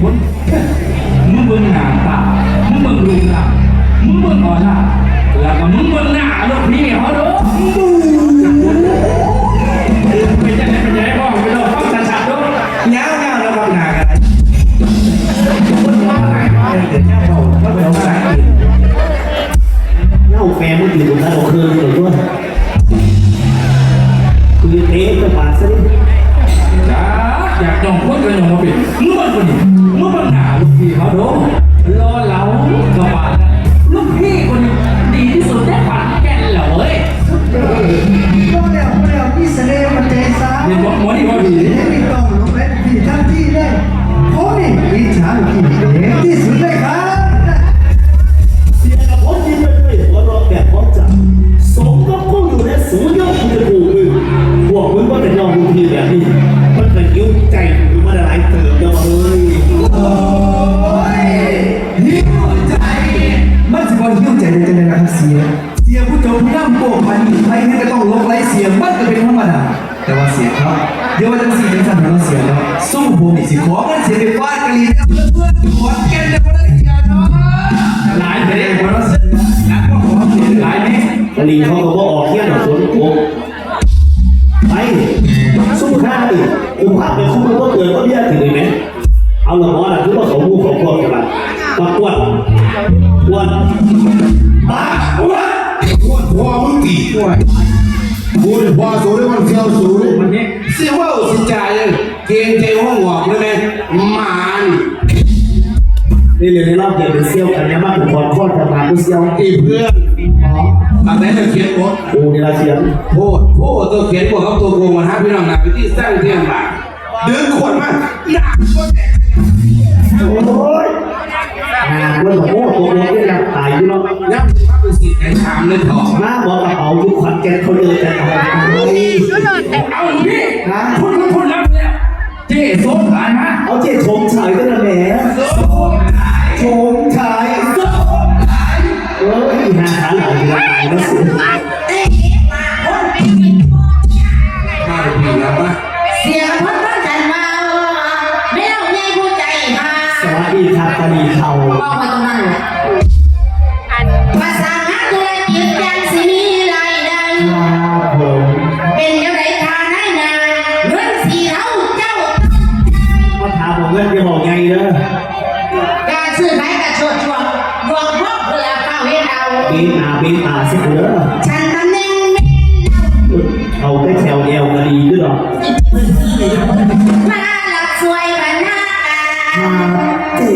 ค มันก็ยิ้วใจมึงมาหลายเติมเนาะเฮ้ยโอ้ยหิวใจ มันจะบอกหิวใจได้จังไดนะครับเสีย เสียผู้จบย่ำโป่งมันไปนี่ก็ต้องลงไล่เสียมันก็เป็นธรรมดาแต่ว่าเสียครับ เดี๋ยวว่าจังสี่จังสันเราเสียแล้วสู้ผมนี่สิขอเงินเสียไปฟาดกะลีเพื่อนเพื่อนๆขอนแก่นในวันนี้กันเนาะหลายไม่เด้ได้ขอเราเสียนะก็ขอเสียหลายเด้กะลีเขาก็บอกออกเที่ยง ปากกวดพวกพ่อมึงตีกูนี่พ่อสูงได้มันเที่ยวสูงมันเนี่ยเสียว่าสิจ่ายเกณฑ์ใจห้องหอกเลยไหมมานนี่เลยในรอบเดือนเป็นเซียวกันเนี่ยมากถึงคอนข้อจะมาเป็นเซียวอีเพื่อนตั้งแต่จะเขียนบทกูนี่ละเสียงโพดโพดตัวเขียนบทกับตัวโกงมาหาพี่น้องนาวิธีสร้างเที่ยงบาเดินขวดมาหนักก็แตกโอ้ย งานเรื่องของโอ้ตัวเล็กนี่นะตายอยู่เนาะยับมาเป็นสิทธิ์ไก่ชามเลยถอดมาบอกกระเป๋ายุคขวัญแกนเขาเดินแต่เอาไปเอาพี่พูดพูดแล้วเนี่ยเจ๊สมชายมาเอาเจ๊ชมชายก็นะแหมชายสมชายเอออีหาขาหลังอยู่ตายแล้วสิม สวัสดีครับตานีเขาบอกมาตรงนั้นเลยภาษาธุรกิจยังสิมีรายได้ครับผมเป็นเจ้าไหนทางให้นาเงินสีเท่าเจ้ามาถามผมเงินจะบอกไงเด้อการซื้อขายกับชดชวงรวมพวกเพื่อเข้าเฮ็ดเอาบีตาบีตาสิเด้อฉันตำแหน่งแม่เอาได้แถวเอวก็ดีขึ้นหรอ บเจ๊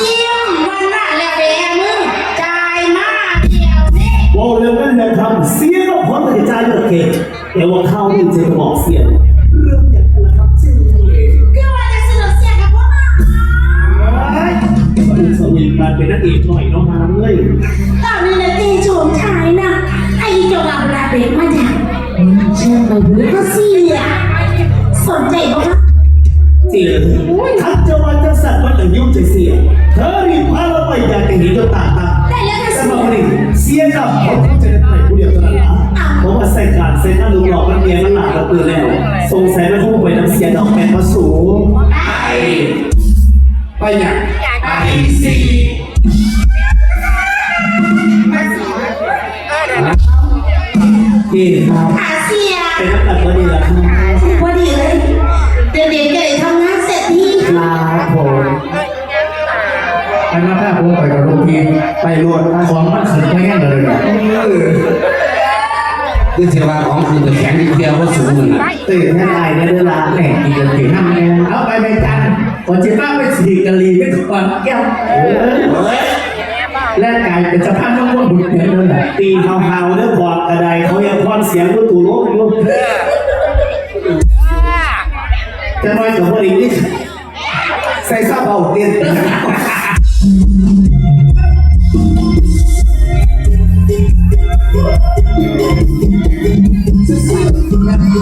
เยี่ยมวันน้าแล้วแบมือจ่ายมาเดียวนี่บอกเลยว่าเรื่องทำเสียก็พร้อมจะจ่ายเงินเก็บแต่ว่าเข้านี่เจ๊ก็บอกเสียเรื่องอย่างนั้นครับเจ๊ก็ว่าจะสนุกเสียกับพวกเราสวิงมันเป็นนักเอกหน่อยน้องมาเลยตอนนี้นะตีโฉมชายนะไอ้เจ้าบราเบกมาจากเชื่อไปหรือก็เสีย สนใจบ้างเจ๊ทักจะว่าจะสั่งมันจะยุ่งใจเสียเธอรีบพาเราไปอยากจะเห็นตัวตาตาได้แล้วก็แต่เสีมายคนนี้เสียกับเขาจะได้ไปผู้เดียวเท่านั้นละเพราะว่าใส่การใส่หน้าลูกหลอกมันเมียมันหลากกระปืนแล้ว สงสัยมันคงไปน้ำเสียดอกแมนมาสูง อันนั้นถ้าผมไปกับลูกพี่ไปรวดของมันขึ้นไปแง่เลยนะคือเทวาของคือแข็งที่เที่ยวว่าสูงเหมือนกันตื่นให้ได้ในเวลาแหล่งกินกันถึงห้าแม่เอาไปไปจันก่อนจะป้าไปสีกะลีไม่ถูกก่อนแก้วและกลายเป็นสภาพน้องว่าบุญเพียงเลยแหละตีเฮาๆเรื่องบอกกระไดเขายังพอนเสียงว่าตู่โลกอยู่จะน้อยกับพอดีนี่ใส่ซาเบาเตีย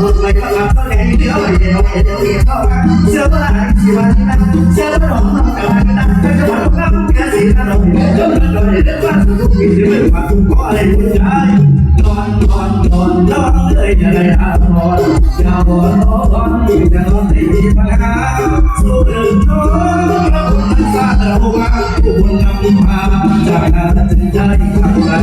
một ngày tặng làm tất cả những điều để nó để nó để nó sớm là anh chỉ và chúng ta sớm là nó cả hai chúng ta cái các không lắm gì ta đâu sớm là rồi để đất bạn sử dụng vì thế mình mà cũng có lại muốn trái con này à con chào con con thì ta con thì đi mà cá số đường nó nó cũng xa đâu mà cũng nằm mà chẳng là thật chân trái không là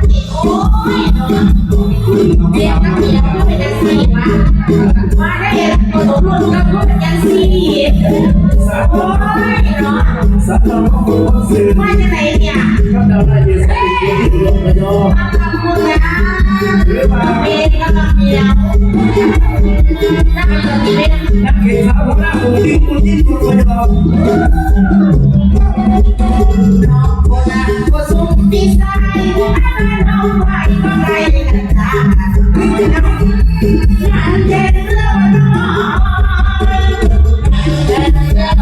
ร่วมกับคนกันสิโอ้ยเนาะมาจากไหนเนี่ยเฮ้อ๊ะทำบุญนะเป็นก็ต้งเดียวนั่งเล่น Thank you.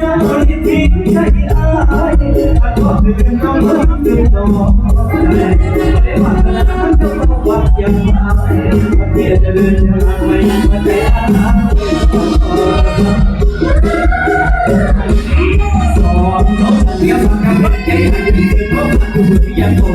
จะผลิตทิ้งใจอายถ้าบอกเธอต้องรักเธอต้องมองแต่ไม่มาแล้วจะบอกว่ายังไม่เพียงจะเดินทางไม่มาแต่สองน้องเลี้ยงกันไว้ใจให้ดีเธอต้องรักเธอยังคง